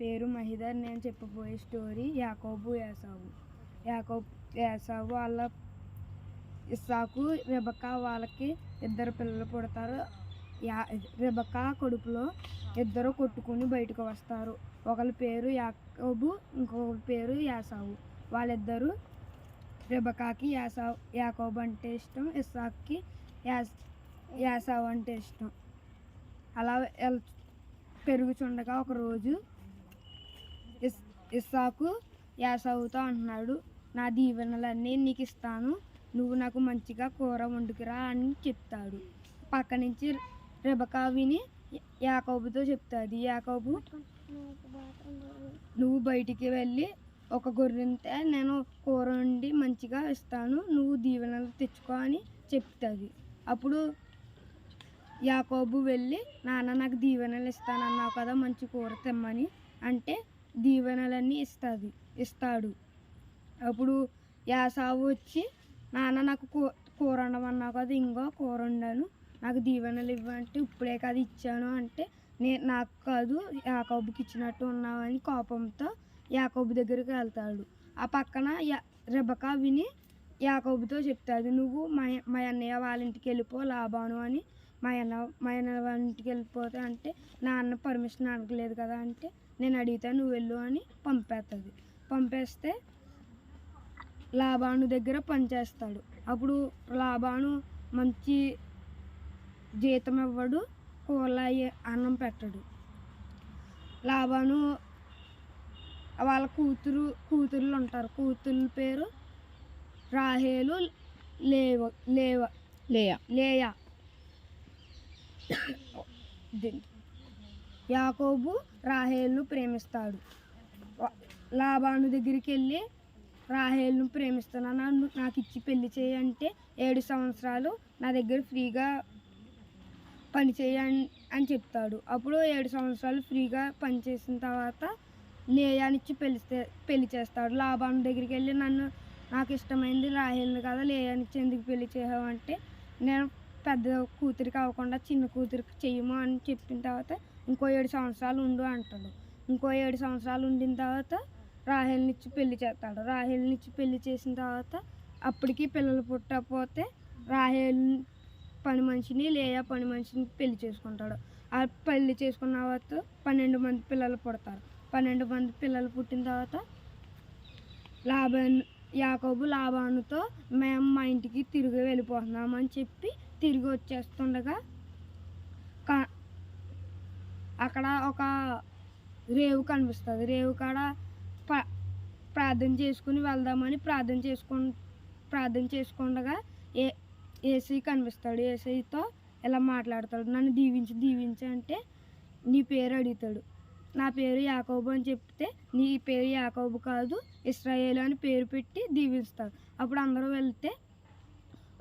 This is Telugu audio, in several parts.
పేరు మహిదర్ నేను చెప్పబోయే స్టోరీ యాకోబు యాసావు యాకోబ్ యాసావు వాళ్ళ ఇస్సాకు రెబకా వాళ్ళకి ఇద్దరు పిల్లలు పుడతారు. యా రెబకా కొడుకులో ఇద్దరు కొట్టుకుని బయటకు వస్తారు. ఒకళ్ళ పేరు యాకోబు ఇంకొకరి పేరు యాసావు వాళ్ళిద్దరూ రెబకాకి యాసావు యాకోబు అంటే ఇష్టం ఇస్సాక్కి యాస్ యాసావు అంటే ఇష్టం. అలా పెరుగుచుండగా ఒకరోజు ఇస్సాకు యాసవుతో అంటున్నాడు. నా దీవెనలన్నీ నీకు ఇస్తాను నువ్వు నాకు మంచిగా కూర వండుకురా అని చెప్తాడు. పక్క నుంచి రెబకా విని యాకోబుతో చెప్తుంది. యాకోబు నువ్వు బయటికి వెళ్ళి ఒక గొర్రెంతే నేను కూర వండి మంచిగా ఇస్తాను. నువ్వు దీవెనలు తెచ్చుకో అని చెప్తుంది. అప్పుడు యాకోబు వెళ్ళి నాన్న నాకు దీవెనలు ఇస్తానన్నావు కదా మంచి కూర తెమ్మని. అంటే దీవెనలన్నీ ఇస్తుంది ఇస్తాడు. అప్పుడు యాసావు వచ్చి నాన్న నాకు కూ కూర వండమన్నావు కదా ఇంకో కూర వండాను నాకు దీవెనలు ఇవ్వంటే ఇప్పుడే కదా ఇచ్చాను అంటే నేను నాకు కాదు యాకోబుకి ఇచ్చినట్టు ఉన్నావని కోపంతో యాకోబు దగ్గరికి వెళ్తాడు. ఆ పక్కన యా రెబకా విని యాకోబుతో చెప్తాడు నువ్వు మా మా అన్నయ్య వాళ్ళ ఇంటికి వెళ్ళిపో లాభాను అని మా అన్న మా అన్న వాళ్ళ ఇంటికి వెళ్ళిపోతే అంటే నాన్న పర్మిషన్ అడగలేదు కదా అంటే నేను అడిగితే నువ్వు వెళ్ళు అని పంపేస్తుంది పంపేస్తే లాభాను దగ్గర పనిచేస్తాడు. అప్పుడు లాభాను మంచి జీతం ఇవ్వడు అయ్యే అన్నం పెట్టడు. లాభాను వాళ్ళ కూతురు కూతుర్లు ఉంటారు. కూతుర్ల పేరు రాహేలు లేవ లేవ లేయా? లేయా. యాకోబు రాహేల్ను ప్రేమిస్తాడు. లాభాను దగ్గరికి వెళ్ళి రాహేల్ను ప్రేమిస్తున్నాను నన్ను నాకు ఇచ్చి పెళ్ళి చేయంటే ఏడు సంవత్సరాలు నా దగ్గర ఫ్రీగా పని చేయని అని చెప్తాడు. అప్పుడు ఏడు సంవత్సరాలు ఫ్రీగా పని చేసిన తర్వాత లేయానిచ్చి పెళ్ళిస్తే పెళ్ళి చేస్తాడు. లాభాను దగ్గరికి వెళ్ళి నన్ను నాకు ఇష్టమైంది రాహేల్ని కదా లేయానిచ్చి ఎందుకు పెళ్ళి చేసావు అంటే నేను పెద్ద కూతురికి అవ్వకుండా చిన్న కూతురికి చెయ్యము అని చెప్పిన తర్వాత ఇంకో ఏడు సంవత్సరాలు ఉండు అంటాడు. ఇంకో ఏడు సంవత్సరాలు ఉండిన తర్వాత రాహేల్నిచ్చి పెళ్ళి చేస్తాడు. రాహేల్నిచ్చి పెళ్ళి చేసిన తర్వాత అప్పటికి పిల్లలు పుట్టకపోతే రాహేల్ పని మనిషిని లేయా పని మనిషిని పెళ్ళి చేసుకుంటాడు. ఆ పెళ్ళి చేసుకున్న తర్వాత పన్నెండు మంది పిల్లలు పుడతారు. పన్నెండు మంది పిల్లలు పుట్టిన తర్వాత లాభాన్ యాకోబు లాభానుతో మేము మా ఇంటికి తిరిగి వెళ్ళిపోతున్నామని చెప్పి తిరిగి వచ్చేస్తుండగా కా- అక్కడ ఒక రేవు కనిపిస్తుంది. రేవు కాడ ప- ప్రార్థన చేసుకుని వెళ్దామని ప్రార్థన చేసుకు ప్రార్థన చేసుకుండగా ఏ ఏసీ కనిపిస్తాడు. ఏసీతో ఇలా మాట్లాడతాడు. నన్ను దీవించి దీవించి అంటే నీ పేరు అడుగుతాడు. నా పేరు యాకోబు అని చెప్తే నీ పేరు యాకోబు కాదు ఇస్రాయేల్ అని పేరు పెట్టి దీవిస్తాడు. అప్పుడు అందరూ వెళ్తే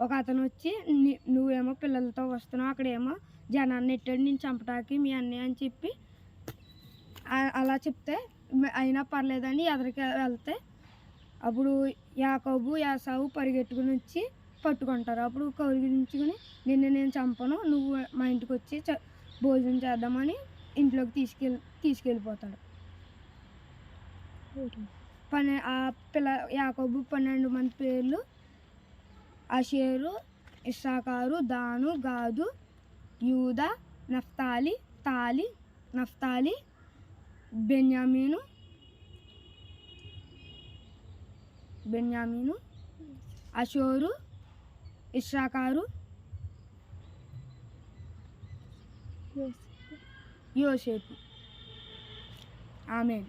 ఒక అతను వచ్చి "నీ- నువ్వేమో పిల్లలతో వస్తున్నావు అక్కడేమో జనాన్ని నెట్టాడు నేను చంపటానికి మీ అన్నయ్య అని చెప్పి అలా చెప్తే "మ- అయినా పర్లేదని ఎదరికి వెళ్తే అప్పుడు యాకోబు యాసావు పరిగెట్టుకుని వచ్చి పట్టుకుంటారు. అప్పుడు కౌగిలించుకుని నిన్ను నేను చంపను నువ్వు మా ఇంటికి వచ్చి భోజనం చేద్దామని ఇంట్లోకి తీసుకెళ్ళి తీసుకెళ్ళిపోతాడు. పన్నె ఆ పిల్ల యాకోబు పన్నెండు మంది పేర్లు అషేరు ఇస్సాకారు దాను గాదు యూద నఫ్తాలి తాలి నఫ్తాలి బెన్యామీను బెన్యామీను అషోరు ఇస్సాకారు యోసేపు. ఆమెన్.